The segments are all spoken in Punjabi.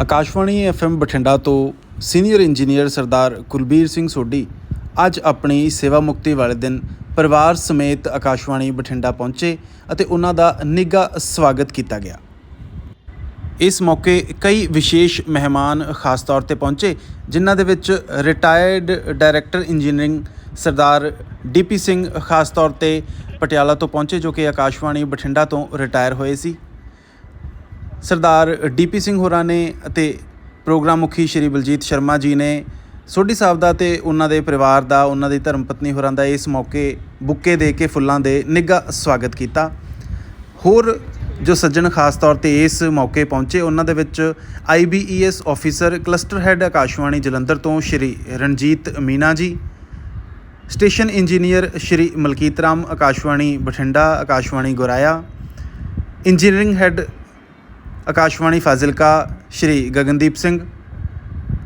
ਆਕਾਸ਼ਵਾਣੀ ਐਫਐਮ ਬਠਿੰਡਾ ਤੋਂ ਸੀਨੀਅਰ ਇੰਜੀਨੀਅਰ ਸਰਦਾਰ ਕੁਲਬੀਰ ਸਿੰਘ ਸੋਢੀ ਅੱਜ ਆਪਣੀ ਸੇਵਾ ਮੁਕਤੀ ਵਾਲੇ ਦਿਨ ਪਰਿਵਾਰ ਸਮੇਤ ਆਕਾਸ਼ਵਾਣੀ ਬਠਿੰਡਾ ਪਹੁੰਚੇ ਅਤੇ ਉਹਨਾਂ ਦਾ ਨਿੱਘਾ ਸਵਾਗਤ ਕੀਤਾ ਗਿਆ। ਇਸ ਮੌਕੇ ਕਈ ਵਿਸ਼ੇਸ਼ ਮਹਿਮਾਨ ਖਾਸ ਤੌਰ ਤੇ ਪਹੁੰਚੇ, ਜਿਨ੍ਹਾਂ ਦੇ ਵਿੱਚ retired director engineering Sardar DP Singh ਖਾਸ ਤੌਰ ਤੇ ਪਟਿਆਲਾ ਤੋਂ ਪਹੁੰਚੇ, ਜੋ ਕਿ ਆਕਾਸ਼ਵਾਣੀ ਬਠਿੰਡਾ ਤੋਂ ਰਿਟਾਇਰ ਹੋਏ ਸੀ। ਸਰਦਾਰ ਡੀਪੀ ਸਿੰਘ ਹੋਰਾਂ ਨੇ ਅਤੇ ਪ੍ਰੋਗਰਾਮ ਮੁਖੀ ਸ਼੍ਰੀ ਬਲਜੀਤ ਸ਼ਰਮਾ ਜੀ ਨੇ ਸੋਢੀ ਸਾਹਿਬ ਦਾ ਤੇ ਉਹਨਾਂ ਦੇ ਪਰਿਵਾਰ ਦਾ, ਉਹਨਾਂ ਦੀ ਧਰਮ ਪਤਨੀ ਹੋਰਾਂ ਦਾ ਇਸ ਮੌਕੇ ਬੁੱਕੇ ਦੇ ਕੇ ਫੁੱਲਾਂ ਦੇ ਨਿੱਘਾ ਸਵਾਗਤ ਕੀਤਾ। ਹੋਰ ਜੋ ਸੱਜਣ ਖਾਸ ਤੌਰ ਤੇ ਇਸ ਮੌਕੇ ਪਹੁੰਚੇ, ਉਹਨਾਂ ਦੇ ਵਿੱਚ IBES officer, cluster head Akashvani Jalandhar ਤੋਂ Shri Ranjeet Meena ji, station engineer Shri Malkit Ram, Akashvani Bathinda, Akashvani Guraya, engineering head Akashvani Fazilka, Shri Gagandeep Singh.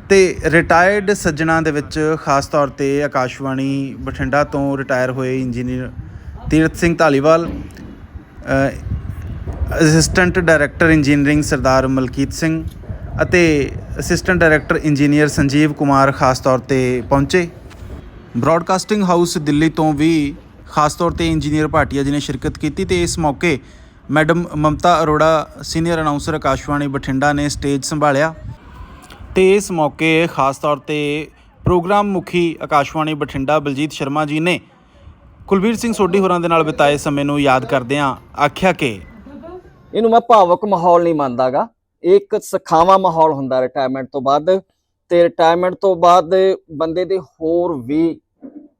ਤੇ ਰਿਟਾਇਰਡ ਸੱਜਣਾ ਦੇ ਵਿੱਚ ਖਾਸ ਤੌਰ ਤੇ ਆਕਾਸ਼ਵਾਣੀ ਬਠਿੰਡਾ ਤੋਂ ਰਿਟਾਇਰ ਹੋਏ engineer Tirath Singh Dhaliwal assistant director engineering Sardar Malkit Singh ਅਤੇ assistant director engineer Sanjeev Kumar ਖਾਸ ਤੌਰ ਤੇ ਪਹੁੰਚੇ। ਬ੍ਰਾਡਕਾਸਟਿੰਗ ਹਾਊਸ ਦਿੱਲੀ ਤੋਂ ਵੀ ਖਾਸ ਤੌਰ ਤੇ ਇੰਜੀਨੀਅਰ ਭਾਟੀਆ ਜੀ ਨੇ ਸ਼ਿਰਕਤ ਕੀਤੀ ਤੇ ਇਸ ਮੌਕੇ madam Mamta Arora, senior announcer Akashvani Bathinda ਨੇ ਸਟੇਜ ਸੰਭਾਲਿਆ। ਤੇ ਇਸ ਮੌਕੇ ਖਾਸ ਤੌਰ ਤੇ ਪ੍ਰੋਗਰਾਮ ਮੁਖੀ ਆਕਾਸ਼ਵਾਣੀ ਬਠਿੰਡਾ ਬਲਜੀਤ ਸ਼ਰਮਾ ਜੀ ਨੇ ਕੁਲਵੀਰ ਸਿੰਘ ਸੋਢੀ ਹੋਰਾਂ ਦੇ ਨਾਲ ਬਿਤਾਏ ਸਮੇਂ ਨੂੰ ਯਾਦ ਕਰਦਿਆਂ ਆਖਿਆ ਕਿ ਇਹਨੂੰ ਮੈਂ ਭਾਵਕ ਮਾਹੌਲ ਨਹੀਂ ਮੰਨਦਾਗਾ। ਇੱਕ ਸਖਾਵਾ ਮਾਹੌਲ ਹੁੰਦਾ ਰਿਟਾਇਰਮੈਂਟ ਤੋਂ ਬਾਅਦ। ਤੇ ਰਿਟਾਇਰਮੈਂਟ ਤੋਂ ਬਾਅਦ ਬੰਦੇ ਦੇ ਹੋਰ ਵੀ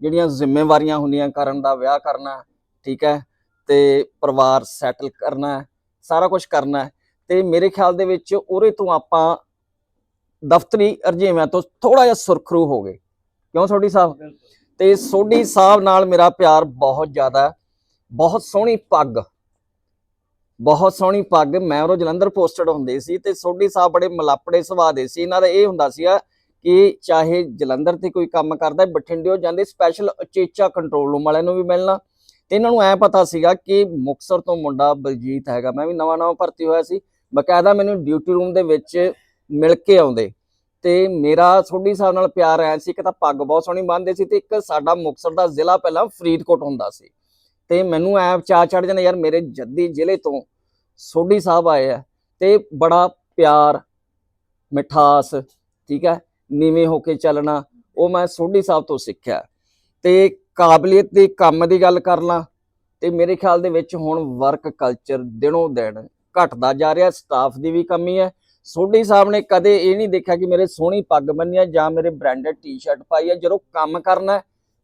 ਜਿਹੜੀਆਂ ਜ਼ਿੰਮੇਵਾਰੀਆਂ ਹੁੰਦੀਆਂ ਕਰਨ ਦਾ ਵਿਆਹ ਕਰਨਾ, ਠੀਕ ਹੈ ਤੇ ਪਰਿਵਾਰ ਸੈਟਲ ਕਰਨਾ ਹੈ, ਸਾਰਾ ਕੁਝ ਕਰਨਾ ਹੈ ਤੇ ਮੇਰੇ ਖਿਆਲ ਦੇ ਵਿੱਚ ਉਹਦੇ ਤੋਂ ਆਪਾਂ ਦਫ਼ਤਰੀ ਅਰਜੀਵਾਂ ਤੋਂ ਥੋੜਾ ਜਿਹਾ ਸੁਰਖਰੂ ਹੋ ਗਏ। ਕਿਉਂ ਸੋਢੀ ਸਾਹਿਬ? ਤੇ ਸੋਢੀ ਸਾਹਿਬ ਨਾਲ ਮੇਰਾ ਪਿਆਰ ਬਹੁਤ ਜ਼ਿਆਦਾ ਬਹੁਤ ਸੋਹਣੀ ਪੱਗ ਬਹੁਤ ਸੋਹਣੀ ਪੱਗ ਮੈਂ ਉਹ ਜਲੰਧਰ ਪੋਸਟਡ ਹੁੰਦੇ ਸੀ ਤੇ ਸੋਢੀ ਸਾਹਿਬ ਬੜੇ ਮਲਾਪੜੇ ਸੁਭਾਅ ਦੇ ਸੀ। ਇਹਨਾਂ ਦਾ ਇਹ ਹੁੰਦਾ ਸੀਗਾ ਕਿ ਚਾਹੇ ਜਲੰਧਰ ਤੇ ਕੋਈ ਕੰਮ ਕਰਦਾ ਹੈ, ਬਠਿੰਡਿਓ ਜਾਂਦੇ ਸਪੈਸ਼ਲ ਉਚੇਚਾ ਕੰਟਰੋਲ ਰੂਮ ਵਾਲਿਆਂ ਨੂੰ ਵੀ ਮਿਲਣਾ ਤੇ ਇਹਨਾਂ ਨੂੰ ਐ ਪਤਾ ਸੀਗਾ ਕਿ ਮੁਕਸਰ ਤੋਂ ਮੁੰਡਾ ਬਲਜੀਤ ਹੈਗਾ। ਮੈਂ ਵੀ ਨਵਾਂ ਨਵਾਂ ਭਰਤੀ ਹੋਇਆ ਸੀ। ਬਕਾਇਦਾ ਮੈਨੂੰ ਡਿਊਟੀ ਰੂਮ ਦੇ ਵਿੱਚ ਮਿਲ ਕੇ ਆਉਂਦੇ। ਤੇ ਮੇਰਾ ਸੋਢੀ ਸਾਹਿਬ ਨਾਲ ਪਿਆਰ ਆਇਆ ਸੀ ਇੱਕ ਤਾਂ ਪੱਗ ਬਹੁਤ ਸੋਹਣੀ ਬੰਨਦੇ ਸੀ ਤੇ ਇੱਕ ਸਾਡਾ ਮੁਕਸਰ ਦਾ ਜ਼ਿਲ੍ਹਾ ਪਹਿਲਾਂ ਫਰੀਦਕੋਟ ਹੁੰਦਾ ਸੀ। ਤੇ ਮੈਨੂੰ ਐ ਚਾਅ ਚੜ ਜਾਂਦਾ, ਯਾਰ ਮੇਰੇ ਜੱਦੀ ਜ਼ਿਲ੍ਹੇ ਤੋਂ ਸੋਢੀ ਸਾਹਿਬ ਆਏ ਆ ਤੇ ਬੜਾ ਪਿਆਰ, ਮਿਠਾਸ, ਠੀਕ ਹੈ, ਨੀਵੇਂ ਹੋ ਕੇ ਚੱਲਣਾ। ਉਹ ਮੈਂ ਸੋਢੀ ਸਾਹਿਬ ਤੋਂ ਸਿੱਖਿਆ। ਤੇ ਕਾਬਲੀਅਤ ਦੇ ਕੰਮ ਦੀ ਗੱਲ ਕਰ ਲਾਂ ਤੇ ਮੇਰੇ ਖਿਆਲ ਦੇ ਵਿੱਚ ਹੁਣ ਵਰਕ ਕਲਚਰ ਦਿਨੋਂ ਦਿਨ ਘਟਦਾ ਜਾ ਰਿਹਾ ਸਟਾਫ ਦੀ ਵੀ ਕਮੀ ਹੈ। ਸੋਢੀ ਸਾਹਿਬ ਨੇ ਕਦੇ ਇਹ ਨਹੀਂ ਦੇਖਿਆ ਕਿ ਮੇਰੇ ਸੋਹਣੀ ਪੱਗ ਬੰਨੀ ਹੈ ਜਾਂ ਮੇਰੇ ਬ੍ਰਾਂਡਡ ਟੀ-ਸ਼ਰਟ ਪਾਈ ਹੈ ਜਦੋਂ ਕੰਮ ਕਰਨਾ ਹੈ,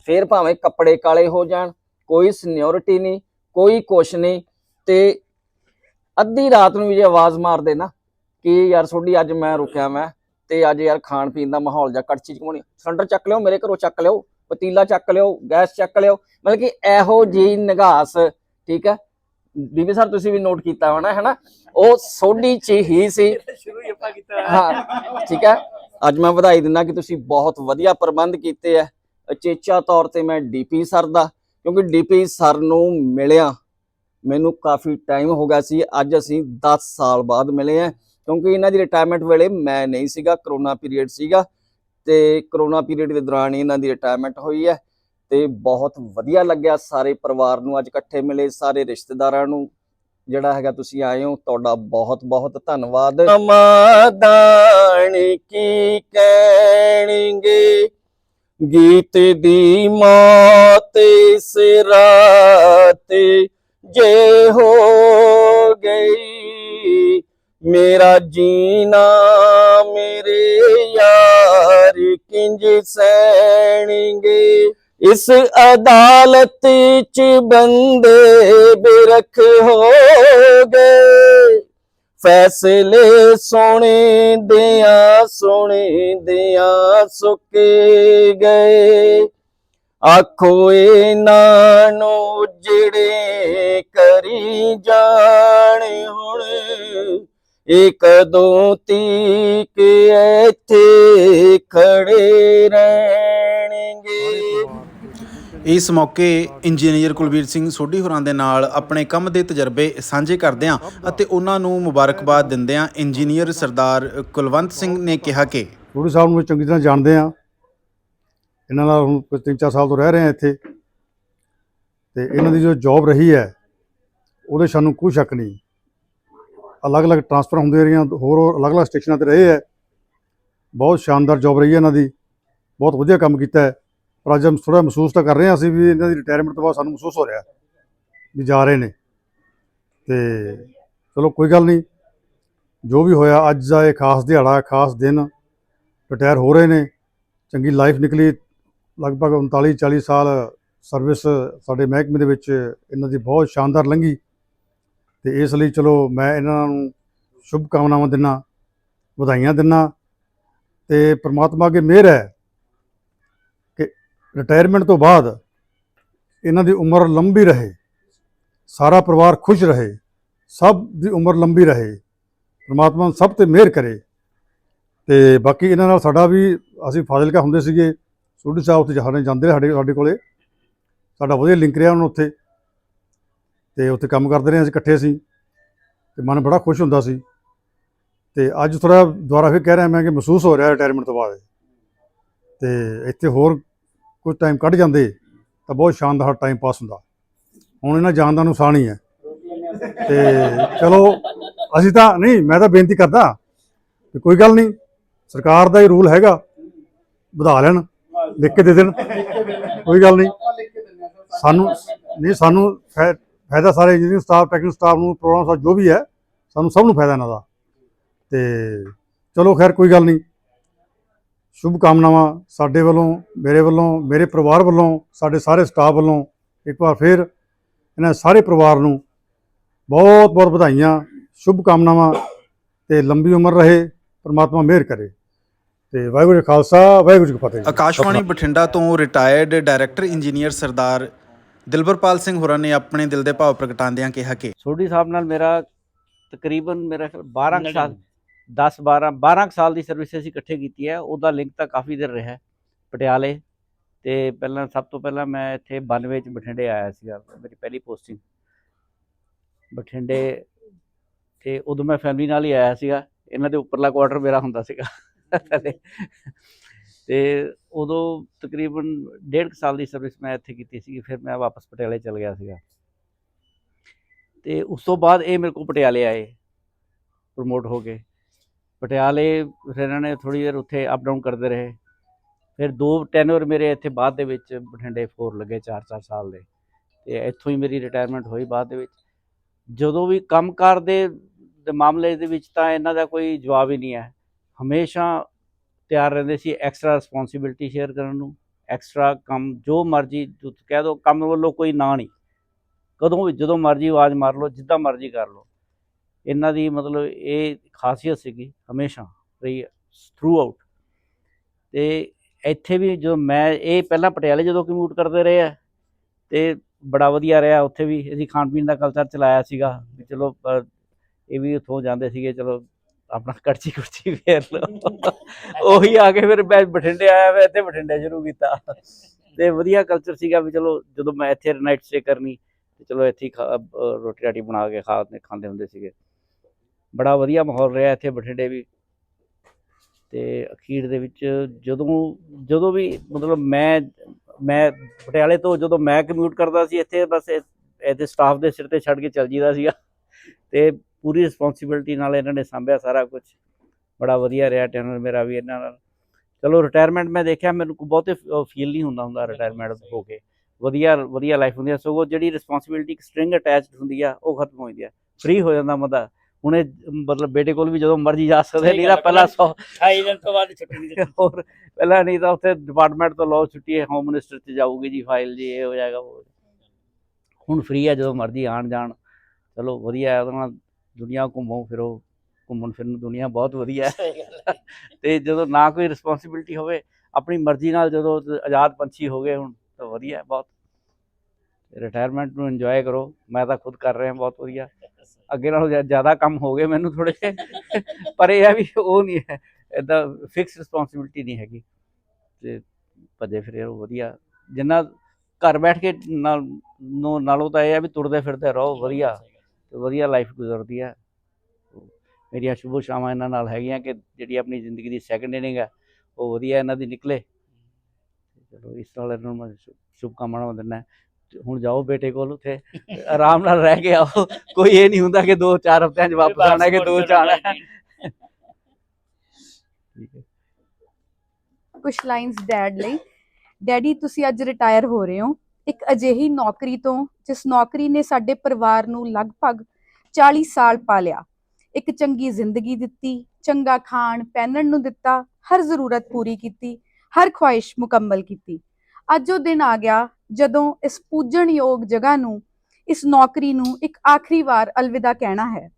ਫਿਰ ਭਾਵੇਂ ਕੱਪੜੇ ਕਾਲੇ ਹੋ ਜਾਣ ਕੋਈ ਸੀਨੀਅਰਿਟੀ ਨਹੀਂ ਕੋਈ ਕੁਛ ਨਹੀਂ ਤੇ ਅੱਧੀ ਰਾਤ ਨੂੰ ਵੀ ਜੇ ਆਵਾਜ਼ ਮਾਰਦੇ ਨਾ ਕਿ ਯਾਰ ਸੋਢੀ ਅੱਜ ਮੈਂ ਰੁਕਿਆ ਮੈਂ ਤੇ ਅੱਜ ਯਾਰ ਖਾਣ ਪੀਣ ਦਾ ਮਾਹੌਲ ਜਾਂ ਕੜਛੀ ਚਕਾਉਣੀ ਸਿਲੰਡਰ ਚੱਕ ਲਿਓ ਮੇਰੇ ਘਰੋਂ ਚੱਕ ਲਿਓ ਪਤੀਲਾ ਚੱਕ ਲਿਓ ਗੈਸ ਚੱਕ ਲਿਓ ਮਤਲਬ ਕਿ ਇਹੋ ਜੀ ਨਿਗਾਸ ਠੀਕ ਹੈ? ਬੀਬੀ ਸਰ ਤੁਸੀਂ ਵੀ ਨੋਟ ਕੀਤਾ ਹੋਣਾ ਹੈ ਨਾ ਉਹ ਸੋਢੀ ਚ ਹੀ ਸੀ। ਸ਼ੁਰੂ ਹੀ ਆਪਾਂ ਕੀਤਾ। ਹੈ ਹਾਂ ਠੀਕ ਹੈ? ਅੱਜ ਮੈਂ ਵਧਾਈ ਦਿੰਦਾ ਕਿ ਤੁਸੀਂ ਬਹੁਤ ਵਧੀਆ ਪ੍ਰਬੰਧ ਕੀਤੇ ਆ। ਅਚੇਚਾ ਤੌਰ ਤੇ ਮੈਂ ਡੀਪੀ ਸਰ ਦਾ ਕਿਉਂਕਿ ਡੀਪੀ ਸਰ ਨੂੰ ਮਿਲਿਆ ਮੈਨੂੰ ਕਾਫੀ ਟਾਈਮ ਹੋ ਗਿਆ ਸੀ। ਅੱਜ ਅਸੀਂ 10 ਸਾਲ ਬਾਅਦ ਮਿਲੇ ਆ ਕਿਉਂਕਿ ਇਹਨਾਂ ਦੀ ਰਿਟਾਇਰਮੈਂਟ ਵੇਲੇ ਮੈਂ ਨਹੀਂ ਸੀਗਾ ਕਰੋਨਾ ਪੀਰੀਅਡ ਸੀਗਾ। ਤੇ ਕਰੋਨਾ ਪੀਰੀਅਡ ਦੇ ਦੌਰਾਨ ਇਹਨਾਂ ਦੀ ਰਿਟਾਇਰਮੈਂਟ ਹੋਈ ਹੈ ਤੇ ਬਹੁਤ ਵਧੀਆ ਲੱਗਿਆ ਸਾਰੇ ਪਰਿਵਾਰ ਨੂੰ ਅੱਜ ਇਕੱਠੇ ਮਿਲੇ, ਸਾਰੇ ਰਿਸ਼ਤੇਦਾਰਾਂ ਨੂੰ, ਜਿਹੜਾ ਹੈਗਾ ਤੁਸੀਂ ਆਏ ਹੋ, ਤੁਹਾਡਾ ਬਹੁਤ ਬਹੁਤ ਧੰਨਵਾਦ। ਸਮਾਦਾਨ ਕੀ ਕਹਿਣਗੇ? ਗੀਤ ਦੀ ਮੌਤ ਸਿਰਾਤ ਜੇ ਹੋ ਗਈ ਮੇਰਾ ਜੀਣਾ ਮੇਰੇ ਯਾਰ ਕਿੰਜ ਸਹਿਣਗੇ? ਇਸ ਅਦਾਲਤ ਚ ਬੰਦੇ ਬੇਰਖ ਹੋ ਗਏ ਫੈਸਲੇ ਸੋਹਣੇ ਦਿਆਂ ਸੋਹਣੇ ਦਿਆਂ ਸੁੱਕੇ ਗਏ। ਆਖੋ ਇਹਨਾਂ ਨੂੰ ਜਿਹੜੇ ਕਰੀ ਜਾਣ ਹੁਣ ਇਹ ਕਦੋਂ ਤੀਕ ਇੱਥੇ ਖੜੇ ਰਹਿਣਗੇ। ਇਸ ਮੌਕੇ ਇੰਜੀਨੀਅਰ ਕੁਲਬੀਰ ਸਿੰਘ ਸੋਢੀ ਹੋਰਾਂ ਦੇ ਨਾਲ ਆਪਣੇ ਕੰਮ ਦੇ ਤਜਰਬੇ ਸਾਂਝੇ ਕਰਦਿਆਂ ਅਤੇ ਉਹਨਾਂ ਨੂੰ ਮੁਬਾਰਕਬਾਦ ਦਿੰਦਿਆਂ ਇੰਜੀਨੀਅਰ ਸਰਦਾਰ ਕੁਲਵੰਤ ਸਿੰਘ ਨੇ ਕਿਹਾ ਕਿ ਰੂੜੀ ਸਾਹਿਬ ਨੂੰ ਚੰਗੀ ਤਰ੍ਹਾਂ ਜਾਣਦੇ ਆ ਇਹਨਾਂ ਨਾਲ ਹੁਣ ਤਿੰਨ ਚਾਰ ਸਾਲ ਤੋਂ ਰਹਿ ਰਹੇ ਆ ਇੱਥੇ। ਤੇ ਇਹਨਾਂ ਦੀ ਜੋ ਜੌਬ ਰਹੀ ਹੈ ਉਹਦੇ ਸਾਨੂੰ ਕੋਈ ਸ਼ੱਕ ਨਹੀਂ। ਅਲੱਗ-ਅਲੱਗ ਟਰਾਂਸਫਰ ਹੁੰਦੇ ਰਹੀਆਂ, ਹੋਰ ਹੋਰ ਅਲੱਗ-ਅਲੱਗ ਸਟੇਸ਼ਨਾਂ ਤੇ ਰਹੇ ਹੈ। ਬਹੁਤ ਸ਼ਾਨਦਾਰ ਜੌਬ ਰਹੀ ਹੈ ਇਹਨਾਂ ਦੀ। ਬਹੁਤ ਵਧੀਆ ਕੰਮ ਕੀਤਾ ਹੈ। ਪਰ ਅੱਜ ਹਮ ਥੋੜਾ ਮਹਿਸੂਸ ਤਾਂ ਕਰ ਰਹੇ ਹਾਂ ਅਸੀਂ ਵੀ ਇਹਨਾਂ ਦੀ ਰਿਟਾਇਰਮੈਂਟ ਤੋਂ ਬਾਅਦ ਸਾਨੂੰ ਮਹਿਸੂਸ ਹੋ ਰਿਹਾ ਵੀ ਜਾ ਰਹੇ ਨੇ। ਤੇ ਚਲੋ ਕੋਈ ਗੱਲ ਨਹੀਂ। ਜੋ ਵੀ ਹੋਇਆ, ਅੱਜ ਦਾ ਇਹ ਖਾਸ ਦਿਹਾੜਾ, ਖਾਸ ਦਿਨ ਰਿਟਾਇਰ ਹੋ ਰਹੇ ਨੇ। ਚੰਗੀ ਲਾਈਫ ਨਿਕਲੀ। ਲਗਭਗ 39 40 ਸਾਲ ਸਰਵਿਸ ਸਾਡੇ ਮਹਿਕਮੇ ਦੇ ਵਿੱਚ ਇਹਨਾਂ ਦੀ ਬਹੁਤ ਸ਼ਾਨਦਾਰ ਲੰਘੀ। ਤੇ ਇਸ ਲਈ ਚਲੋ ਮੈਂ ਇਹਨਾਂ ਨੂੰ ਸ਼ੁਭ ਕਾਮਨਾਵਾਂ ਦਿੰਨਾ, ਵਧਾਈਆਂ ਦਿੰਨਾ ਤੇ ਪ੍ਰਮਾਤਮਾ ਅੱਗੇ ਮਿਹਰ ਹੈ ਕਿ ਰਿਟਾਇਰਮੈਂਟ ਤੋਂ ਬਾਅਦ ਇਹਨਾਂ ਦੀ ਉਮਰ ਲੰਬੀ ਰਹੇ, ਸਾਰਾ ਪਰਿਵਾਰ ਖੁਸ਼ ਰਹੇ, ਸਭ ਦੀ ਉਮਰ ਲੰਬੀ ਰਹੇ, ਪ੍ਰਮਾਤਮਾ ਸਭ ਤੇ ਮਿਹਰ ਕਰੇ। ਤੇ ਬਾਕੀ ਇਹਨਾਂ ਨਾਲ ਸਾਡਾ ਵੀ ਅਸੀਂ ਫਾਜ਼ਿਲਕਾ ਹੁੰਦੇ ਸੀਗੇ ਸੋਢੀ ਸਾਹਿਬ ਉੱਥੇ ਸਾਡੇ ਜਾਂਦੇ ਸਾਡੇ ਸਾਡੇ ਕੋਲੇ। ਸਾਡਾ ਵਧੀਆ ਲਿੰਕ ਰਿਹਾ ਉਹਨਾਂ ਉੱਥੇ। ਤੇ ਉੱਥੇ ਕੰਮ ਕਰਦੇ ਰਹੇ ਅਸੀਂ ਇਕੱਠੇ ਸੀ ਤੇ ਮਨ ਬੜਾ ਖੁਸ਼ ਹੁੰਦਾ ਸੀ ਤੇ ਅੱਜ ਥੋੜਾ ਦੁਬਾਰਾ ਫਿਰ ਕਹਿ ਰਿਹਾ ਮੈਂ ਕਿ ਮਹਿਸੂਸ ਹੋ ਰਿਹਾ ਰਿਟਾਇਰਮੈਂਟ ਤੋਂ ਬਾਅਦ। ਤੇ ਇੱਥੇ ਹੋਰ ਕੁਝ ਟਾਈਮ ਕੱਢ ਜਾਂਦੇ ਤਾਂ ਬਹੁਤ ਸ਼ਾਨਦਾਰ ਟਾਈਮ ਪਾਸ ਹੁੰਦਾ। ਹੁਣ ਇਹਨਾਂ ਜਾਣ ਦਾ ਨੁਕਸਾਨ ਹੀ ਹੈ। ਤੇ ਚਲੋ, ਅਸੀਂ ਤਾਂ ਨਹੀਂ, ਮੈਂ ਤਾਂ ਬੇਨਤੀ ਕਰਦਾ ਕਿ ਕੋਈ ਗੱਲ ਨਹੀਂ, ਸਰਕਾਰ ਦਾ ਹੀ ਰੂਲ ਹੈਗਾ, ਵਧਾ ਲੈਣ, ਲਿਖ ਕੇ ਦੇ ਦੇਣ, ਕੋਈ ਗੱਲ ਨਹੀਂ। ਸਾਨੂੰ ਨਹੀਂ, ਸਾਨੂੰ ਫਾਇ- ਫਾਇਦਾ ਸਾਰੇ ਇੰਜੀਨੀਅਰਿੰਗ ਸਟਾਫ ਟੈਕਨੀਕਲ ਸਟਾਫ ਨੂੰ ਪ੍ਰੋਗਰਾਮ ਸਟਾਫ ਜੋ ਵੀ ਹੈ, ਸਾਨੂੰ ਸਭ ਨੂੰ ਫਾਇਦਾ ਇਹਨਾਂ ਦਾ। ਤੇ ਚਲੋ ਖੈਰ, ਕੋਈ ਗੱਲ ਨਹੀਂ। ਸ਼ੁਭ ਕਾਮਨਾਵਾਂ ਸਾਡੇ ਵੱਲੋਂ, ਮੇਰੇ ਵੱਲੋਂ, ਮੇਰੇ ਪਰਿਵਾਰ ਵੱਲੋਂ, ਸਾਡੇ ਸਾਰੇ ਸਟਾਫ ਵੱਲੋਂ। ਇੱਕ ਵਾਰ ਫਿਰ ਇਹਨਾਂ ਸਾਰੇ ਪਰਿਵਾਰ ਨੂੰ ਬਹੁਤ ਬਹੁਤ ਵਧਾਈਆਂ, ਸ਼ੁਭ ਕਾਮਨਾਵਾਂ ਤੇ ਲੰਬੀ ਉਮਰ ਰਹੇ, ਪਰਮਾਤਮਾ ਮਿਹਰ ਕਰੇ। ਤੇ ਵਾਹਿਗੁਰੂ ਕਾ ਖਾਲਸਾ, ਵਾਹਿਗੁਰੂ ਜੀ ਕੀ ਫਤਿਹ। ਆਕਾਸ਼ਵਾਣੀ ਬਠਿੰਡਾ ਤੋਂ retired director engineer Sardar Dilbarpal Singh ਹੋਰਾਂ ਨੇ ਆਪਣੇ ਦਿਲ ਦੇ ਭਾਵ ਪ੍ਰਗਟਾਉਂਦਿਆਂ ਕਿਹਾ ਕਿ ਸੋਢੀ ਸਾਹਿਬ ਨਾਲ ਮੇਰਾ ਤਕਰੀਬਨ ਮੇਰਾ ਖਿਆਲ 12 ਕੁ ਸਾਲ 10 12 12 ਕੁ ਸਾਲ ਦੀ ਸਰਵਿਸ ਅਸੀਂ ਇਕੱਠੇ ਕੀਤੀ ਹੈ। ਉਹਦਾ ਲਿੰਕ ਤਾਂ ਕਾਫੀ ਦੇਰ ਰਿਹਾ ਪਟਿਆਲੇ। ਤੇ ਪਹਿਲਾਂ ਸਭ ਤੋਂ ਪਹਿਲਾਂ ਮੈਂ ਇੱਥੇ 92 ਚ ਬਠਿੰਡੇ ਆਇਆ ਸੀਗਾ ਮੇਰੀ ਪਹਿਲੀ ਪੋਸਟਿੰਗ ਬਠਿੰਡੇ ਤੇ ਉਦੋਂ ਮੈਂ ਫੈਮਿਲੀ ਨਾਲ ਹੀ ਆਇਆ ਸੀਗਾ। ਇਹਨਾਂ ਦੇ ਉੱਪਰਲਾ ਕੁਆਟਰ ਮੇਰਾ ਹੁੰਦਾ ਸੀਗਾ। ਤੇ ਉਦੋਂ ਤਕਰੀਬਨ ਡੇਢ ਕੁ ਸਾਲ ਦੀ ਸਰਵਿਸ ਮੈਂ ਇੱਥੇ ਕੀਤੀ ਸੀ ਫਿਰ ਮੈਂ ਵਾਪਸ ਪਟਿਆਲੇ ਚਲ ਗਿਆ ਸੀਗਾ। ਤੇ ਉਸ ਤੋਂ ਬਾਅਦ ਇਹ ਮੇਰੇ ਕੋਲ ਪਟਿਆਲੇ ਆਏ ਪ੍ਰਮੋਟ ਹੋ ਕੇ। ਪਟਿਆਲੇ ਫਿਰ ਇਹਨਾਂ ਨੇ ਥੋੜੀ ਦੇਰ ਉੱਥੇ ਅਪ ਡਾਊਨ ਕਰਦੇ ਰਹੇ। ਫਿਰ ਦੋ ਟੈਨਰ ਮੇਰੇ ਇੱਥੇ ਬਾਅਦ ਦੇ ਵਿੱਚ ਬਠਿੰਡੇ ਫੋਰ ਲੱਗੇ 4-4 ਸਾਲ ਦੇ। ਤੇ ਇੱਥੋਂ ਹੀ ਮੇਰੀ ਰਿਟਾਇਰਮੈਂਟ ਹੋਈ ਬਾਅਦ ਦੇ ਵਿੱਚ। ਜਦੋਂ ਵੀ ਕੰਮਕਾਰ ਦੇ ਦੇ ਮਾਮਲੇ ਦੇ ਵਿੱਚ ਤਾਂ ਇਹਨਾਂ ਦਾ ਕੋਈ ਜਵਾਬ ਹੀ ਨਹੀਂ ਹੈ। ਹਮੇਸ਼ਾ ਤਿਆਰ ਰਹਿੰਦੇ ਸੀ ਐਕਸਟਰਾ ਰਿਸਪੌਂਸਿਬਿਲਟੀ ਸ਼ੇਅਰ ਕਰਨ ਨੂੰ ਐਕਸਟਰਾ ਕੰਮ, ਜੋ ਮਰਜ਼ੀ ਕਹਿ ਦਿਓ ਕੰਮ ਵੱਲੋਂ ਕੋਈ ਨਾ ਨਹੀਂ। ਕਦੋਂ ਵੀ, ਜਦੋਂ ਮਰਜ਼ੀ ਆਵਾਜ਼ ਮਾਰ ਲਓ, ਜਿੱਦਾਂ ਮਰਜ਼ੀ ਕਰ ਲਓ। ਇਹਨਾਂ ਦੀ ਮਤਲਬ ਇਹ ਖਾਸੀਅਤ ਸੀਗੀ ਹਮੇਸ਼ਾ ਰਹੀ ਥਰੂ ਆਊਟ ਤੇ ਇੱਥੇ ਵੀ ਜਦੋਂ ਮੈਂ, ਇਹ ਪਹਿਲਾਂ ਪਟਿਆਲੇ ਜਦੋਂ ਕਮਿਊਟ ਕਰਦੇ ਰਹੇ ਆ, ਤੇ ਬੜਾ ਵਧੀਆ ਰਿਹਾ ਉੱਥੇ ਵੀ। ਅਸੀਂ ਖਾਣ ਪੀਣ ਦਾ ਕਲਚਰ ਚਲਾਇਆ ਸੀਗਾ, ਵੀ ਚਲੋ ਇਹ ਵੀ ਉੱਥੋਂ ਜਾਂਦੇ ਸੀਗੇ, ਚਲੋ ਆਪਣਾ ਕੜਚੀ ਕੁਰਚੀ ਫੇਰ ਲਓ। ਉਹੀ ਆ ਕੇ ਫਿਰ ਮੈਂ ਬਠਿੰਡੇ ਆਇਆ ਮੈਂ ਇੱਥੇ ਬਠਿੰਡੇ ਸ਼ੁਰੂ ਕੀਤਾ। ਤੇ ਵਧੀਆ ਕਲਚਰ ਸੀਗਾ ਵੀ ਚਲੋ ਜਦੋਂ ਮੈਂ ਇੱਥੇ ਨਾਈਟ ਸਟੇ ਕਰਨੀ ਤੇ ਚਲੋ ਇੱਥੇ ਰੋਟੀ ਰਾਟੀ ਬਣਾ ਕੇ ਖਾ ਖਾਂਦੇ ਹੁੰਦੇ ਸੀਗੇ। ਬੜਾ ਵਧੀਆ ਮਾਹੌਲ ਰਿਹਾ ਇੱਥੇ ਬਠਿੰਡੇ ਵੀ। ਤੇ ਅਖੀਰ ਦੇ ਵਿੱਚ ਜਦੋਂ ਜਦੋਂ ਵੀ ਮਤਲਬ ਮੈਂ ਮੈਂ ਪਟਿਆਲੇ ਤੋਂ ਜਦੋਂ ਮੈਂ ਕਮਿਊਟ ਕਰਦਾ ਸੀ ਇੱਥੇ ਬਸ ਇਹ- ਇਹਦੇ ਸਟਾਫ ਦੇ ਸਿਰ ਤੇ ਛੱਡ ਕੇ ਚੱਲ ਜੀਦਾ ਸੀਗਾ। ਤੇ ਪੂਰੀ ਰਿਸਪੌਂਸਿਬਿਲਟੀ ਨਾਲ ਇਹਨਾਂ ਨੇ ਸੰਭਿਆ ਸਾਰਾ ਕੁਝ ਬੜਾ ਵਧੀਆ ਰਿਹਾ ਟੈਨਰ ਮੇਰਾ ਵੀ ਇਹਨਾਂ ਨਾਲ। ਚਲੋ ਰਿਟਾਇਰਮੈਂਟ ਮੈਂ ਦੇਖਿਆ ਮੈਨੂੰ ਕੋਈ ਬਹੁਤੇ ਫੀਲ ਨਹੀਂ ਹੁੰਦਾ ਹੁੰਦਾ ਰਿਟਾਇਰਮੈਂਟ ਹੋ ਕੇ। ਵਧੀਆ ਵਧੀਆ ਲਾਈਫ ਹੁੰਦੀ ਹੈ ਸਗੋਂ ਜਿਹੜੀ ਰਿਸਪੌਂਸਿਬਿਲਟੀ ਇੱਕ ਸਟ੍ਰਿੰਗ ਅਟੈਚਡ ਹੁੰਦੀ ਆ ਉਹ ਖਤਮ ਹੋ ਜਾਂਦੀ ਆ। ਫ੍ਰੀ ਹੋ ਜਾਂਦਾ ਬੰਦਾ। ਹੁਣੇ ਮਤਲਬ ਬੇਟੇ ਕੋਲ ਵੀ ਜਦੋਂ ਮਰਜ਼ੀ ਜਾ ਸਕਦੇ ਨਹੀਂ ਤਾਂ ਪਹਿਲਾਂ ਸੌ 28 ਦਿਨ ਤੋਂ ਬਾਅਦ ਛੁੱਟੀ ਨਹੀਂ ਹੋਰ ਪਹਿਲਾਂ ਨਹੀਂ ਤਾਂ ਉੱਥੇ ਡਿਪਾਰਟਮੈਂਟ ਤੋਂ ਲਓ ਛੁੱਟੀ ਹੈ ਹੋਮ ਮਿਨਿਸਟਰ ਚ ਜਾਊਗੀ ਜੀ ਫਾਈਲ ਜੀ ਇਹ ਹੋ ਜਾਏਗਾ। ਹੁਣ ਫ੍ਰੀ ਹੈ ਜਦੋਂ ਮਰਜ਼ੀ ਆਣ ਜਾਣ ਚਲੋ ਵਧੀਆ ਨਾਲ ਦੁਨੀਆ ਘੁੰਮੋ ਫਿਰੋ ਘੁੰਮਣ ਫਿਰਨ ਨੂੰ ਦੁਨੀਆ ਬਹੁਤ ਵਧੀਆ। ਹੈ। ਤੇ ਜਦੋਂ ਨਾ ਕੋਈ ਰਿਸਪੌਂਸਿਬਿਲਟੀ ਹੋਵੇ ਆਪਣੀ ਮਰਜ਼ੀ ਨਾਲ ਜਦੋਂ ਆਜ਼ਾਦ ਪੰਛੀ ਹੋ ਗਏ ਹੁਣ ਤਾਂ ਵਧੀਆ ਹੈ ਬਹੁਤ। ਰਿਟਾਇਰਮੈਂਟ ਨੂੰ ਇੰਜੋਏ ਕਰੋ ਮੈਂ ਤਾਂ ਖੁਦ ਕਰ ਰਿਹਾ ਬਹੁਤ ਵਧੀਆ। ਅੱਗੇ ਨਾਲੋਂ ਜ਼ਿਆ- ਜ਼ਿਆਦਾ ਕੰਮ ਹੋ ਗਏ ਮੈਨੂੰ ਥੋੜੇ ਪਰ ਇਹ ਹੈ ਵੀ ਉਹ ਨਹੀਂ ਹੈ ਇਦਾਂ ਫਿਕਸ ਰਿਸਪੌਂਸਿਬਿਲਟੀ ਨਹੀਂ ਹੈਗੀ। ਤੇ ਭੱਜੇ ਫਿਰੇ ਵਧੀਆ। ਜਿੰਨਾ ਘਰ ਬੈਠ ਕੇ ਨਾਲ ਨਾਲੋਂ ਤਾਂ ਇਹ ਆ ਵੀ ਤੁਰਦੇ ਫਿਰਦੇ ਰਹੋ ਵਧੀਆ। ਤੇ ਵਧੀਆ ਲਾਈਫ ਗੁਜ਼ਰਦੀ ਹੈ ਮੇਰੀਆਂ ਸ਼ੁਭ ਸ਼ਾਮਾਂ ਇਹਨਾਂ ਨਾਲ ਹੈਗੀਆਂ ਕਿ ਜਿਹੜੀ ਆਪਣੀ ਜ਼ਿੰਦਗੀ ਦੀ ਸੈਕੰਡ ਇਨਿੰਗ ਹੈ ਉਹ ਵਧੀਆ ਇਹਨਾਂ ਦੀ ਨਿਕਲੇ। ਚਲੋ, ਇਸ ਨਾਲ ਇਹਨਾਂ ਨੂੰ ਮੈਂ ਸ਼ੁ- ਸ਼ੁਭਕਾਮਨਾਵਾਂ ਦਿੰਦਾ ਹੁਣ ਜਾਓ ਬੇਟੇ ਕੋਲ ਉੱਥੇ, ਆਰਾਮ ਨਾਲ ਰਹਿ ਕੇ ਆਓ। ਕੋਈ ਇਹ ਨਹੀਂ ਹੁੰਦਾ ਕਿ 2-4 ਹਫ਼ਤਿਆਂ 'ਚ ਵਾਪਸ ਆਣਾ ਕਿ ਦੋ 'ਚ ਆਣਾ ਠੀਕ ਹੈ। ਕੁਝ ਲਾਈਨਸ ਡੈਡ ਲਈ। ਡੈਡੀ, ਤੁਸੀਂ ਅੱਜ ਰਿਟਾਇਰ ਹੋ ਰਹੇ ਹੋ। ਇੱਕ ਅਜਿਹੀ ਨੌਕਰੀ ਤੋਂ, ਜਿਸ ਨੌਕਰੀ ਨੇ ਸਾਡੇ ਪਰਿਵਾਰ ਨੂੰ ਲਗਭਗ 40 ਸਾਲ ਪਾਲਿਆ ਇੱਕ ਚੰਗੀ ਜ਼ਿੰਦਗੀ ਦਿੱਤੀ, ਚੰਗਾ ਖਾਣ ਪਹਿਨਣ ਨੂੰ ਦਿੱਤਾ, ਹਰ ਜ਼ਰੂਰਤ ਪੂਰੀ ਕੀਤੀ, ਹਰ ਖੁਆਇਸ਼ ਮੁਕੰਮਲ ਕੀਤੀ। ਅੱਜ ਉਹ ਦਿਨ ਆ ਗਿਆ ਜਦੋਂ ਇਸ ਪੂਜਣਯੋਗ ਜਗ੍ਹਾ ਨੂੰ, ਇਸ ਨੌਕਰੀ ਨੂੰ ਇੱਕ ਆਖਰੀ ਵਾਰ ਅਲਵਿਦਾ ਕਹਿਣਾ ਹੈ।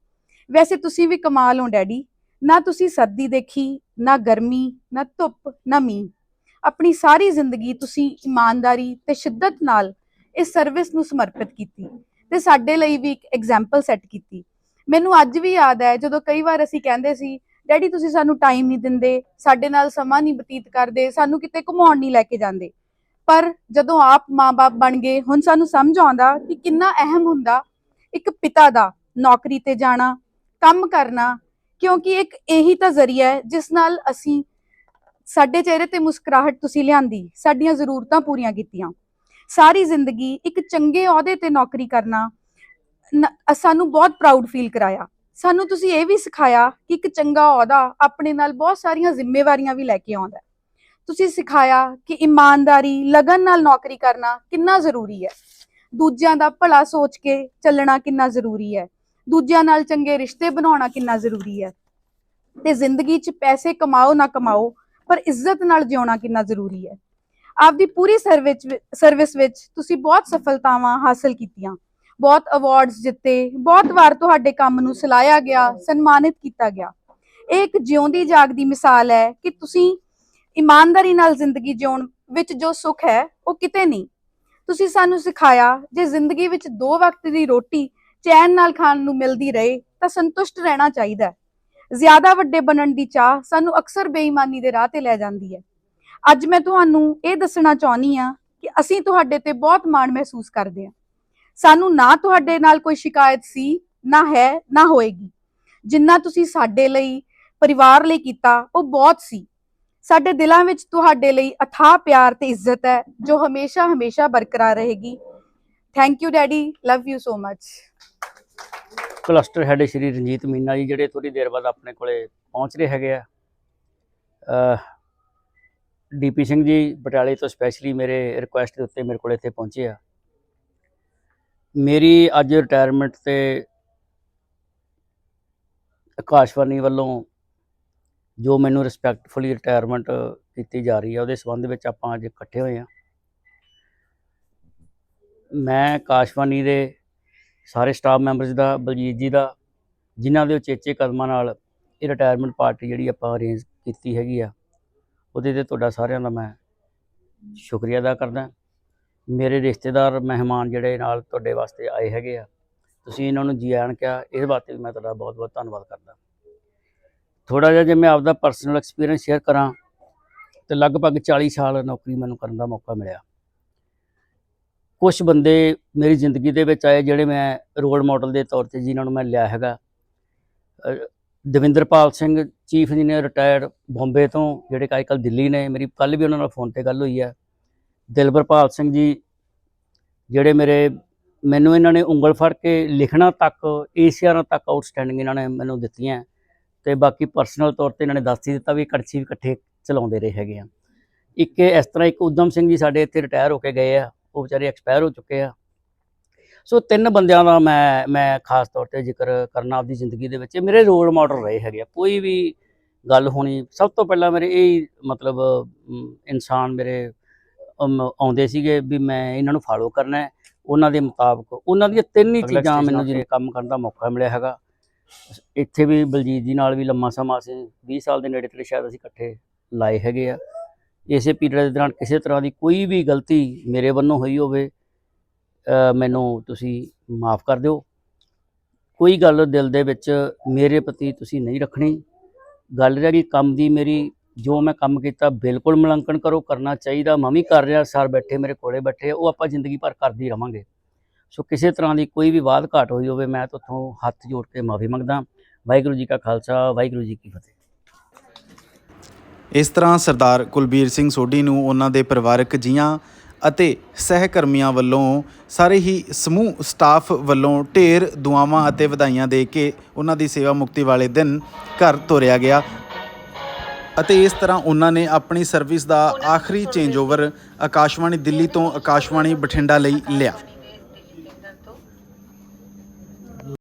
ਵੈਸੇ ਤੁਸੀਂ ਵੀ ਕਮਾਲ ਹੋ, ਡੈਡੀ। ਨਾ ਤੁਸੀਂ ਸਰਦੀ ਦੇਖੀ, ਨਾ ਗਰਮੀ, ਨਾ ਧੁੱਪ, ਨਾ ਮੀਂਹ। ਆਪਣੀ ਸਾਰੀ ਜ਼ਿੰਦਗੀ ਤੁਸੀਂ ਇਮਾਨਦਾਰੀ ਤੇ ਸ਼ਿੱਦਤ ਨਾਲ ਇਸ ਸਰਵਿਸ ਨੂੰ ਸਮਰਪਿਤ ਕੀਤੀ ਤੇ ਸਾਡੇ ਲਈ ਵੀ ਇੱਕ ਐਗਜ਼ਾਮਪਲ ਸੈੱਟ ਕੀਤੀ। ਮੈਨੂੰ ਅੱਜ ਵੀ ਯਾਦ ਹੈ, ਜਦੋਂ ਕਈ ਵਾਰ ਅਸੀਂ ਕਹਿੰਦੇ ਸੀ, ਡੈਡੀ, ਤੁਸੀਂ ਸਾਨੂੰ ਟਾਈਮ ਨਹੀਂ ਦਿੰਦੇ, ਸਾਡੇ ਨਾਲ ਸਮਾਂ ਨਹੀਂ ਬਤੀਤ ਕਰਦੇ, ਸਾਨੂੰ ਕਿਤੇ ਘੁਮਾਉਣ ਨਹੀਂ ਲੈ ਕੇ ਜਾਂਦੇ। ਪਰ ਜਦੋਂ ਆਪ ਮਾਪੇ ਬਣ ਗਏ, ਹੁਣ ਸਾਨੂੰ ਸਮਝ ਆਉਂਦਾ ਕਿ ਕਿੰਨਾ ਅਹਿਮ ਹੁੰਦਾ ਇੱਕ ਪਿਤਾ ਦਾ ਨੌਕਰੀ ਤੇ ਜਾਣਾ, ਕੰਮ ਕਰਨਾ, ਕਿਉਂਕਿ ਇੱਕ ਇਹੀ ਤਾਂ ਜ਼ਰੀਆ ਹੈ ਜਿਸ ਨਾਲ ਅਸੀਂ ਸਾਡੇ ਚਿਹਰੇ ਤੇ ਮੁਸਕਰਾਹਟ ਤੁਸੀਂ ਲਿਆਂਦੀ, ਸਾਡੀਆਂ ਜ਼ਰੂਰਤਾਂ ਪੂਰੀਆਂ ਕੀਤੀਆਂ। ਸਾਰੀ ਜ਼ਿੰਦਗੀ ਇੱਕ ਚੰਗੇ ਅਹੁਦੇ ਤੇ ਨੌਕਰੀ ਕਰਨਾ ਸਾਨੂੰ ਬਹੁਤ ਪ੍ਰਾਊਡ ਫੀਲ ਕਰਾਇਆ। ਸਾਨੂੰ ਤੁਸੀਂ ਇਹ ਵੀ ਸਿਖਾਇਆ ਕਿ ਇੱਕ ਚੰਗਾ ਅਹੁਦਾ ਆਪਣੇ ਨਾਲ ਬਹੁਤ ਸਾਰੀਆਂ ਜ਼ਿੰਮੇਵਾਰੀਆਂ ਵੀ ਲੈ ਕੇ ਆਉਂਦਾ ਤੁਸੀਂ ਸਿਖਾਇਆ ਕਿ ਇਮਾਨਦਾਰੀ, ਲਗਨ ਨਾਲ ਨੌਕਰੀ ਕਰਨਾ ਕਿੰਨਾ ਜ਼ਰੂਰੀ ਹੈ। ਦੂਜਿਆਂ ਦਾ ਭਲਾ ਸੋਚ ਕੇ ਚੱਲਣਾ ਕਿੰਨਾ ਜ਼ਰੂਰੀ ਹੈ। ਦੂਜਿਆਂ ਨਾਲ ਚੰਗੇ ਰਿਸ਼ਤੇ ਬਣਾਉਣਾ ਕਿੰਨਾ ਜ਼ਰੂਰੀ ਹੈ। ਤੇ ਜ਼ਿੰਦਗੀ 'ਚ ਪੈਸੇ ਕਮਾਓ ਨਾ ਕਮਾਓ ਪਰ ਇੱਜ਼ਤ ਨਾਲ ਜਿਉਣਾ ਕਿੰਨਾ ਜ਼ਰੂਰੀ ਹੈ। ਆਪਦੀ ਪੂਰੀ ਸਰਵਿਸ ਸਰਵਿਸ ਵਿੱਚ ਤੁਸੀਂ ਬਹੁਤ ਸਫਲਤਾਵਾਂ ਹਾਸਲ ਕੀਤੀਆਂ। ਬਹੁਤ ਅਵਾਰਡਸ ਜਿੱਤੇ, ਬਹੁਤ ਵਾਰ ਤੁਹਾਡੇ ਕੰਮ ਨੂੰ ਸਲਾਹਿਆ ਗਿਆ, ਸਨਮਾਨਿਤ ਕੀਤਾ ਗਿਆ। ਇਹ ਇੱਕ ਜਿਉਂਦੀ ਜਾਗਦੀ ਮਿਸਾਲ ਹੈ ਕਿ ਤੁਸੀਂ ਇਮਾਨਦਾਰੀ ਨਾਲ ਜ਼ਿੰਦਗੀ ਜਿਉਣ ਵਿੱਚ ਜੋ ਸੁੱਖ ਹੈ, ਉਹ ਕਿਤੇ ਨਹੀਂ। ਤੁਸੀਂ ਸਾਨੂੰ ਸਿਖਾਇਆ, ਜੇ ਜ਼ਿੰਦਗੀ ਵਿੱਚ ਦੋ ਵਕਤ ਦੀ ਰੋਟੀ ਚੈਨ ਨਾਲ ਖਾਣ ਨੂੰ ਮਿਲਦੀ ਰਹੇ, ਤਾਂ ਸੰਤੁਸ਼ਟ ਰਹਿਣਾ ਚਾਹੀਦਾ ਹੈ। ਜ਼ਿਆਦਾ ਵੱਡੇ ਬਣਨ ਦੀ ਚਾਹ ਸਾਨੂੰ ਅਕਸਰ ਬੇਈਮਾਨੀ ਦੇ ਰਾਹ ਤੇ ਲੈ ਜਾਂਦੀ ਹੈ। ਅੱਜ ਮੈਂ ਤੁਹਾਨੂੰ ਇਹ ਦੱਸਣਾ ਚਾਹੁੰਦੀ ਆ ਕਿ ਅਸੀਂ ਤੁਹਾਡੇ ਤੇ ਬਹੁਤ ਮਾਣ ਮਹਿਸੂਸ ਕਰਦੇ ਹਾਂ। ਸਾਨੂੰ ਨਾ ਤੁਹਾਡੇ ਨਾਲ ਕੋਈ ਸ਼ਿਕਾਇਤ ਸੀ, ਨਾ ਹੈ, ਨਾ ਹੋਏਗੀ। ਜਿੰਨਾ ਤੁਸੀਂ ਸਾਡੇ ਲਈ, ਪਰਿਵਾਰ ਲਈ ਕੀਤਾ, ਉਹ ਬਹੁਤ ਸੀ। ਸਾਡੇ ਦਿਲਾਂ ਵਿੱਚ ਤੁਹਾਡੇ ਲਈ ਅਥਾਹ ਪਿਆਰ ਤੇ ਇੱਜ਼ਤ ਹੈ, ਜੋ ਹਮੇਸ਼ਾ ਹਮੇਸ਼ਾ ਬਰਕਰਾਰ ਰਹੇਗੀ। Thank you daddy love you so much cluster head Shri Ranjeet Meena ji ਜਿਹੜੇ ਥੋੜੀ ਦੇਰ ਬਾਅਦ ਆਪਣੇ ਕੋਲੇ ਪਹੁੰਚ ਰਹੇ ਹੈਗੇ ਆ। ਡੀਪੀ ਸਿੰਘ ਜੀ ਪਟਿਆਲੇ ਤੋਂ ਸਪੈਸ਼ਲੀ ਮੇਰੇ ਰਿਕੁਐਸਟ ਦੇ ਉੱਤੇ ਮੇਰੇ ਕੋਲ ਇੱਥੇ ਪਹੁੰਚੇ ਆ। ਮੇਰੀ ਅੱਜ ਰਿਟਾਇਰਮੈਂਟ ਤੇ ਆਕਾਸ਼ਵਾਣੀ ਵੱਲੋਂ ਜੋ ਮੈਨੂੰ ਰਿਸਪੈਕਟਫੁਲੀ ਰਿਟਾਇਰਮੈਂਟ ਕੀਤੀ ਜਾ ਰਹੀ ਹੈ ਉਹਦੇ ਸੰਬੰਧ ਵਿੱਚ ਆਪਾਂ ਅੱਜ ਇਕੱਠੇ ਹੋਏ ਆ। ਮੈਂ ਆਕਾਸ਼ਵਾਣੀ ਦੇ ਸਾਰੇ ਸਟਾਫ ਮੈਂਬਰਸ ਦਾ, ਬਲਜੀਤ ਜੀ ਦਾ, ਜਿਨ੍ਹਾਂ ਦੇ ਉਚੇਚੇ ਕਦਮਾਂ ਨਾਲ ਇਹ ਰਿਟਾਇਰਮੈਂਟ ਪਾਰਟੀ ਜਿਹੜੀ ਆਪਾਂ ਅਰੇਂਜ ਕੀਤੀ ਹੈਗੀ ਆ, ਉਹਦੇ ਤੇ ਤੁਹਾਡਾ ਸਾਰਿਆਂ ਦਾ ਮੈਂ ਸ਼ੁਕਰੀਆ ਅਦਾ ਕਰਦਾ। ਮੇਰੇ ਰਿਸ਼ਤੇਦਾਰ, ਮਹਿਮਾਨ ਜਿਹੜੇ ਨਾਲ ਤੁਹਾਡੇ ਵਾਸਤੇ ਆਏ ਹੈਗੇ ਆ, ਤੁਸੀਂ ਇਹਨਾਂ ਨੂੰ ਜੀ ਆਇਆਂ ਕਿਹਾ, ਇਸ ਵਾਸਤੇ ਵੀ ਮੈਂ ਤੁਹਾਡਾ ਬਹੁਤ ਬਹੁਤ ਧੰਨਵਾਦ ਕਰਦਾ। ਥੋੜਾ ਜਿਹਾ ਜੇ ਮੈਂ ਆਪਦਾ ਪਰਸਨਲ ਐਕਸਪੀਰੀਅੰਸ ਸ਼ੇਅਰ ਕਰਾਂ, ਤੇ ਲਗਭਗ 40 ਸਾਲ ਨੌਕਰੀ ਮੈਨੂੰ ਕਰਨ ਦਾ ਮੌਕਾ ਮਿਲਿਆ। ਕੁਝ ਬੰਦੇ ਮੇਰੀ ਜ਼ਿੰਦਗੀ ਦੇ ਵਿੱਚ ਆਏ ਜਿਹੜੇ ਮੈਂ ਰੋਲ ਮਾਡਲ ਦੇ ਤੌਰ ਤੇ ਜਿਨ੍ਹਾਂ ਨੂੰ ਮੈਂ ਲਿਆ ਹੈਗਾ। Davinderpal Singh, chief engineer retired Bombay ਤੋਂ, ਜਿਹੜੇ ਕਿ ਅੱਜਕੱਲ੍ਹ ਦਿੱਲੀ ਨੇ। ਮੇਰੀ ਕੱਲ ਵੀ ਉਹਨਾਂ ਨਾਲ ਫੋਨ ਤੇ ਗੱਲ ਹੋਈ ਹੈ। ਦਿਲਬਰਪਾਲ ਸਿੰਘ ਜੀ, ਜਿਹੜੇ ਮੇਰੇ, ਮੈਨੂੰ ਇਹਨਾਂ ਨੇ ਉਂਗਲ ਫੜ ਕੇ ਲਿਖਣਾ ਤੱਕ ਏਸ਼ੀਆਨਾ ਤੱਕ ਆਊਟਸਟੈਂਡਿੰਗ ਇਹਨਾਂ ਨੇ ਮੈਨੂੰ ਦਿੱਤੀਆਂ। ਤੇ ਬਾਕੀ ਪਰਸਨਲ ਤੌਰ ਤੇ ਇਹਨਾਂ ਨੇ ਦੱਸ ਹੀ ਦਿੱਤਾ ਵੀ ਕੜਛੀ ਵੀ ਇਕੱਠੇ ਚਲਾਉਂਦੇ ਰਹੇ ਹੈਗੇ ਆ। ਇੱਕ ਇਸ ਤਰ੍ਹਾਂ ਇੱਕ ਉਦਮ ਸਿੰਘ ਜੀ ਸਾਡੇ ਇੱਥੇ ਰਿਟਾਇਰ ਹੋ ਕੇ ਗਏ ਆ। ਉਹ ਵਿਚਾਰੇ ਐਕਸਪਾਇਰ ਹੋ ਚੁੱਕੇ ਆ। ਸੋ ਤਿੰਨ ਬੰਦਿਆਂ ਦਾ ਮੈਂ ਮੈਂ ਖਾਸ ਤੌਰ ਤੇ ਜ਼ਿਕਰ ਕਰਨਾ ਆਪਦੀ ਜ਼ਿੰਦਗੀ ਦੇ ਵਿੱਚ। ਮੇਰੇ ਰੋਲ ਮਾਡਲ ਰਹੇ ਹੈਗੇ ਆ। ਕੋਈ ਵੀ ਗੱਲ ਹੋਣੀ ਸਭ ਤੋਂ ਪਹਿਲਾਂ ਮੇਰੇ ਇਹ ਮਤਲਬ ਇਨਸਾਨ ਮੇਰੇ ਆਉਂਦੇ ਸੀਗੇ ਵੀ ਮੈਂ ਇਹਨਾਂ ਨੂੰ ਫਾਲੋ ਕਰਨਾ ਹੈ। ਉਹਨਾਂ ਦੇ ਮੁਤਾਬਕ ਉਹਨਾਂ ਦੀਆਂ ਤਿੰਨ ਹੀ ਚੀਜ਼ਾਂ ਮੈਨੂੰ ਜਿਹੜੇ ਕੰਮ ਕਰਨ ਦਾ ਮੌਕਾ ਮਿਲਿਆ ਹੈਗਾ ਇੱਥੇ ਵੀ ਬਲਜੀਤ ਜੀ ਨਾਲ ਵੀ ਲੰਮਾ ਸਮਾਂ ਅਸੀਂ 20 ਸਾਲ ਦੇ ਨੇੜੇ ਤੇੜੇ ਸ਼ਾਇਦ ਅਸੀਂ ਇਕੱਠੇ ਲਾਏ ਹੈਗੇ ਆ। ਇਸੇ ਪੀਰੀਅਡ ਦੇ ਦੌਰਾਨ ਕਿਸੇ ਤਰ੍ਹਾਂ ਦੀ ਕੋਈ ਵੀ ਗਲਤੀ ਮੇਰੇ ਵੱਲੋਂ ਹੋਈ ਹੋਵੇ ਮੈਨੂੰ ਤੁਸੀਂ ਮਾਫ ਕਰ ਦਿਓ। ਕੋਈ ਗੱਲ ਦਿਲ ਦੇ ਵਿੱਚ ਮੇਰੇ ਪ੍ਰਤੀ ਤੁਸੀਂ ਨਹੀਂ ਰੱਖਣੀ। ਗੱਲ ਰਹਿ ਗਈ ਕੰਮ ਦੀ ਮੇਰੀ, ਜੋ ਮੈਂ ਕੰਮ ਕੀਤਾ ਬਿਲਕੁਲ ਮੁਲਾਂਕਣ ਕਰੋ, ਕਰਨਾ ਚਾਹੀਦਾ, ਮੈਂ ਵੀ ਕਰ ਰਿਹਾ, ਸਰ ਬੈਠੇ, ਮੇਰੇ ਕੋਲੇ ਬੈਠੇ, ਉਹ ਆਪਾਂ ਜ਼ਿੰਦਗੀ ਭਰ ਕਰਦੀ ਹੀ ਰਵਾਂਗੇ। ਸੋ ਕਿਸੇ ਤਰ੍ਹਾਂ ਦੀ ਕੋਈ ਵੀ ਵਾਧ ਘਾਟ ਹੋਈ ਹੋਵੇ, ਮੈਂ ਤੁਹਾਥੋਂ ਹੱਥ ਜੋੜ ਕੇ ਮਾਫੀ ਮੰਗਦਾ। ਵਾਹਿਗੁਰੂ ਜੀ ਕਾ ਖਾਲਸਾ, ਵਾਹਿਗੁਰੂ ਜੀ ਕੀ ਫਤਿਹ। ਇਸ ਤਰ੍ਹਾਂ ਸਰਦਾਰ ਕੁਲਬੀਰ ਸਿੰਘ ਸੋਢੀ ਨੂੰ ਉਹਨਾਂ ਦੇ ਪਰਿਵਾਰਕ ਜੀਆਂ ਅਤੇ ਸਹਿਕਰਮੀਆਂ ਵੱਲੋਂ ਸਾਰੇ ਹੀ ਸਮੂਹ ਸਟਾਫ ਵੱਲੋਂ ਢੇਰ ਦੁਆਵਾਂ ਅਤੇ ਵਧਾਈਆਂ ਦੇ ਕੇ ਉਹਨਾਂ ਦੀ ਸੇਵਾ ਮੁਕਤੀ ਵਾਲੇ ਦਿਨ ਘਰ ਤੋਰਿਆ ਗਿਆ ਅਤੇ ਇਸ ਤਰ੍ਹਾਂ ਉਹਨਾਂ ਨੇ ਆਪਣੀ ਸਰਵਿਸ ਦਾ ਆਖਰੀ ਚੇਂਜਓਵਰ ਆਕਾਸ਼ਵਾਣੀ ਦਿੱਲੀ ਤੋਂ ਆਕਾਸ਼ਵਾਣੀ ਬਠਿੰਡਾ ਲਈ ਲਿਆ।